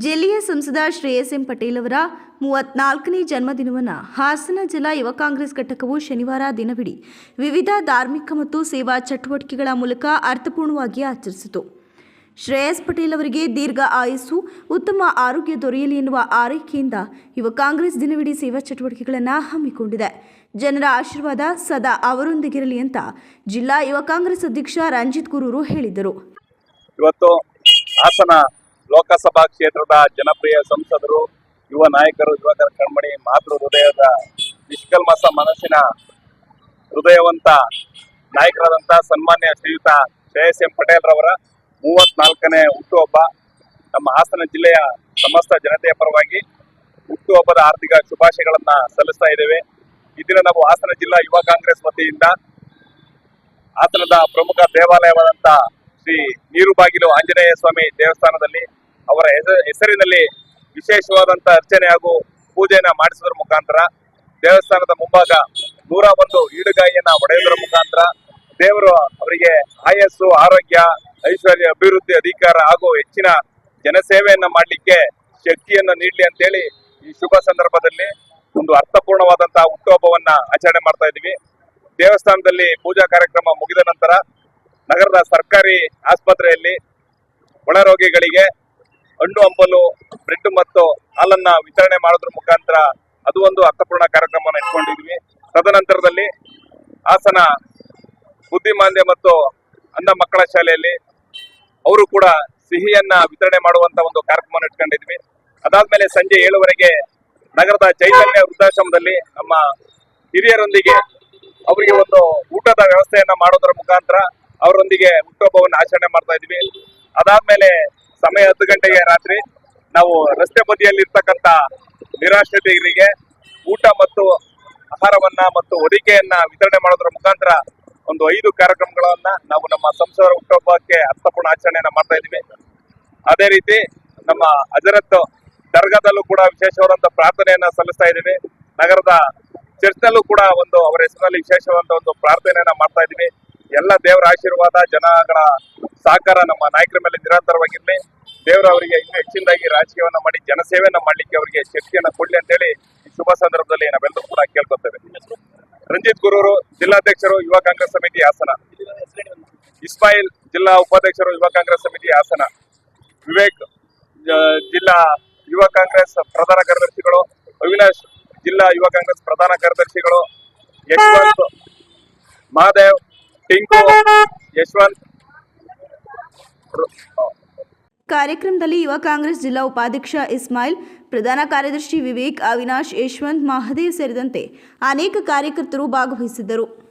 ಜಿಲ್ಲೆಯ ಸಂಸದ ಶ್ರೇಯಸ್ ಎಂ ಪಟೇಲ್ ಅವರ ಮೂವತ್ನಾಲ್ಕನೇ ಜನ್ಮದಿನವನ್ನು ಹಾಸನ ಜಿಲ್ಲಾ ಯುವ ಕಾಂಗ್ರೆಸ್ ಘಟಕವು ಶನಿವಾರ ದಿನವಿಡೀ ವಿವಿಧ ಧಾರ್ಮಿಕ ಮತ್ತು ಸೇವಾ ಚಟುವಟಿಕೆಗಳ ಮೂಲಕ ಅರ್ಥಪೂರ್ಣವಾಗಿ ಆಚರಿಸಿತು. ಶ್ರೇಯಸ್ ಪಟೇಲ್ ಅವರಿಗೆ ದೀರ್ಘ ಆಯಸ್ಸು, ಉತ್ತಮ ಆರೋಗ್ಯ ದೊರೆಯಲಿ ಎನ್ನುವ ಆರೈಕೆಯಿಂದ ಯುವ ಕಾಂಗ್ರೆಸ್ ದಿನವಿಡೀ ಸೇವಾ ಚಟುವಟಿಕೆಗಳನ್ನು ಹಮ್ಮಿಕೊಂಡಿದೆ. ಜನರ ಆಶೀರ್ವಾದ ಸದಾ ಅವರೊಂದಿಗಿರಲಿ ಅಂತ ಜಿಲ್ಲಾ ಯುವ ಕಾಂಗ್ರೆಸ್ ಅಧ್ಯಕ್ಷ ರಂಜಿತ್ ಗುರೂರು ಹೇಳಿದರು. ಇವತ್ತು ಹಾಸನ ಲೋಕಸಭಾ ಕ್ಷೇತ್ರದ ಜನಪ್ರಿಯ ಸಂಸದರು, ಯುವ ನಾಯಕರು ಯುವಕರ ಕಣ್ಮಣಿ ಮಾತೃ ಹೃದಯದ ನಿಷ್ಕಲ್ಮಸ ಮನಸ್ಸಿನ ಹೃದಯವಂತ ನಾಯಕರಾದಂಥ ಸನ್ಮಾನ್ಯ ಶ್ರೀಯುತ ಜಯಸ್ ಎಂ ಪಟೇಲ್ ರವರ ಮೂವತ್ನಾಲ್ಕನೇ ಹುಟ್ಟುಹಬ್ಬ ನಮ್ಮ ಹಾಸನ ಜಿಲ್ಲೆಯ ಸಮಸ್ತ ಜನತೆಯ ಪರವಾಗಿ ಹುಟ್ಟುಹಬ್ಬದ ಆರ್ಥಿಕ ಶುಭಾಶಯಗಳನ್ನ ಸಲ್ಲಿಸ್ತಾ ಇದ್ದೇವೆ. ಈ ದಿನ ನಾವು ಹಾಸನ ಜಿಲ್ಲಾ ಯುವ ಕಾಂಗ್ರೆಸ್ ವತಿಯಿಂದ ಹಾಸನದ ಪ್ರಮುಖ ದೇವಾಲಯವಾದಂತ ಶ್ರೀ ನೀರುಬಾಗಿಲು ಆಂಜನೇಯ ಸ್ವಾಮಿ ದೇವಸ್ಥಾನದಲ್ಲಿ ಅವರ ಹೆಸ- ಹೆಸರಿನಲ್ಲಿ ವಿಶೇಷವಾದಂತ ಅರ್ಚನೆ ಹಾಗೂ ಪೂಜೆಯನ್ನ ಮಾಡಿಸೋದ್ರ ಮುಖಾಂತರ ದೇವಸ್ಥಾನದ ಮುಂಭಾಗ ನೂರ ಒಂದು ಈಡುಗಾಯಿಯನ್ನ ಒಡೆಯುವುದರ ಮುಖಾಂತರ ದೇವರು ಅವರಿಗೆ ಆಯಸ್ಸು, ಆರೋಗ್ಯ, ಐಶ್ವರ್ಯ, ಅಭಿವೃದ್ಧಿ, ಅಧಿಕಾರ ಹಾಗೂ ಹೆಚ್ಚಿನ ಜನಸೇವೆಯನ್ನ ಮಾಡಲಿಕ್ಕೆ ಶಕ್ತಿಯನ್ನ ನೀಡಲಿ ಅಂತೇಳಿ ಈ ಶುಭ ಸಂದರ್ಭದಲ್ಲಿ ಒಂದು ಅರ್ಥಪೂರ್ಣವಾದಂತಹ ಹುಟ್ಟುಹಬ್ಬವನ್ನ ಆಚರಣೆ ಮಾಡ್ತಾ ಇದ್ದೀವಿ. ದೇವಸ್ಥಾನದಲ್ಲಿ ಪೂಜಾ ಕಾರ್ಯಕ್ರಮ ಮುಗಿದ ನಂತರ ನಗರದ ಸರ್ಕಾರಿ ಆಸ್ಪತ್ರೆಯಲ್ಲಿ ಒಳರೋಗಿಗಳಿಗೆ ಹಣ್ಣು, ಹಂಪಲು, ಬ್ರೆಡ್ ಮತ್ತು ಹಾಲನ್ನ ವಿತರಣೆ ಮಾಡೋದ್ರ ಮುಖಾಂತರ ಅದು ಒಂದು ಅರ್ಥಪೂರ್ಣ ಕಾರ್ಯಕ್ರಮವನ್ನು ಇಟ್ಕೊಂಡಿದ್ವಿ. ತದನಂತರದಲ್ಲಿ ಹಾಸನ ಬುದ್ಧಿಮಾಂದ್ಯ ಮತ್ತು ಅಂಧ ಮಕ್ಕಳ ಶಾಲೆಯಲ್ಲಿ ಅವರು ಕೂಡ ಸಿಹಿಯನ್ನ ವಿತರಣೆ ಮಾಡುವಂತ ಒಂದು ಕಾರ್ಯಕ್ರಮವನ್ನು ಇಟ್ಕೊಂಡಿದ್ವಿ. ಅದಾದ್ಮೇಲೆ ಸಂಜೆ ಏಳುವರೆಗೆ ನಗರದ ಚೈತನ್ಯ ವೃದ್ಧಾಶ್ರಮದಲ್ಲಿ ನಮ್ಮ ಹಿರಿಯರೊಂದಿಗೆ ಅವರಿಗೆ ಒಂದು ಊಟದ ವ್ಯವಸ್ಥೆಯನ್ನ ಮಾಡೋದ್ರ ಮುಖಾಂತರ ಅವರೊಂದಿಗೆ ಹುಟ್ಟುಹಬ್ಬವನ್ನು ಆಚರಣೆ ಮಾಡ್ತಾ ಇದ್ವಿ. ಅದಾದ್ಮೇಲೆ ಸಮಯ ಹತ್ತು ಗಂಟೆಗೆ ರಾತ್ರಿ ನಾವು ರಸ್ತೆ ಬದಿಯಲ್ಲಿ ಇರ್ತಕ್ಕಂತ ನಿರಾಶ್ರಿತರಿಗೆ ಊಟ ಮತ್ತು ಆಹಾರವನ್ನ ಮತ್ತು ಹೊದಿಕೆಯನ್ನ ವಿತರಣೆ ಮಾಡೋದ್ರ ಮುಖಾಂತರ ಒಂದು ಐದು ಕಾರ್ಯಕ್ರಮಗಳನ್ನ ನಾವು ನಮ್ಮ ಸಂಸದರ ಹುಟ್ಟುಹಬ್ಬಕ್ಕೆ ಅರ್ಥಪೂರ್ಣ ಆಚರಣೆಯನ್ನ ಮಾಡ್ತಾ ಇದ್ದೀವಿ. ಅದೇ ರೀತಿ ನಮ್ಮ ಹಜರತ್ ದರ್ಗಾದಲ್ಲೂ ಕೂಡ ವಿಶೇಷವಾದಂತ ಪ್ರಾರ್ಥನೆಯನ್ನ ಸಲ್ಲಿಸ್ತಾ ಇದ್ದೀವಿ. ನಗರದ ಚರ್ಚ್ನಲ್ಲೂ ಕೂಡ ಒಂದು ಅವರ ಹೆಸರಿನಲ್ಲಿ ವಿಶೇಷವಾದ ಒಂದು ಪ್ರಾರ್ಥನೆಯನ್ನ ಮಾಡ್ತಾ ಇದ್ದೀವಿ. ಎಲ್ಲ ದೇವರ ಆಶೀರ್ವಾದ, ಜನಗಳ ಸಹಕಾರ ನಮ್ಮ ನಾಯಕರ ಮೇಲೆ ನಿರಂತರವಾಗಿರ್ಲಿ. ದೇವರು ಅವರಿಗೆ ಇನ್ನೂ ಹೆಚ್ಚಿನದಾಗಿ ರಾಜಕೀಯವನ್ನ ಮಾಡಿ, ಜನಸೇವೆಯನ್ನ ಮಾಡ್ಲಿಕ್ಕೆ ಅವರಿಗೆ ಶಕ್ತಿಯನ್ನ ಕೊಡ್ಲಿ ಅಂತೇಳಿ ಈ ಶುಭ ಸಂದರ್ಭದಲ್ಲಿ ನಾವೆಲ್ಲರೂ ಕೂಡ ಕೇಳ್ಕೊತೇವೆ. ರಂಜಿತ್ ಗುರೂರು, ಜಿಲ್ಲಾಧ್ಯಕ್ಷರು, ಯುವ ಕಾಂಗ್ರೆಸ್ ಸಮಿತಿ ಹಾಸನ. ಇಸ್ಮಾಯಿಲ್, ಜಿಲ್ಲಾ ಉಪಾಧ್ಯಕ್ಷರು, ಯುವ ಕಾಂಗ್ರೆಸ್ ಸಮಿತಿ ಹಾಸನ. ವಿವೇಕ್ ಜಿಲ್ಲಾ ಯುವ ಕಾಂಗ್ರೆಸ್ ಪ್ರಧಾನ ಕಾರ್ಯದರ್ಶಿಗಳು. ಅವಿನಾಶ್, ಜಿಲ್ಲಾ ಯುವ ಕಾಂಗ್ರೆಸ್ ಪ್ರಧಾನ ಕಾರ್ಯದರ್ಶಿಗಳು. ಯಶವಂತ್, ಮಹಾದೇವ್, ಟಿಂಕು, ಯಶವಂತ್ ಕಾರ್ಯಕ್ರಮದಲ್ಲಿ ಯುವ ಕಾಂಗ್ರೆಸ್ ಜಿಲ್ಲಾ ಉಪಾಧ್ಯಕ್ಷ ಇಸ್ಮಾಯಿಲ್, ಪ್ರಧಾನ ಕಾರ್ಯದರ್ಶಿ ವಿವೇಕ್, ಅವಿನಾಶ್, ಯಶವಂತ್, ಮಹದೇವ್ ಸೇರಿದಂತೆ ಅನೇಕ ಕಾರ್ಯಕರ್ತರು ಭಾಗವಹಿಸಿದ್ದರು.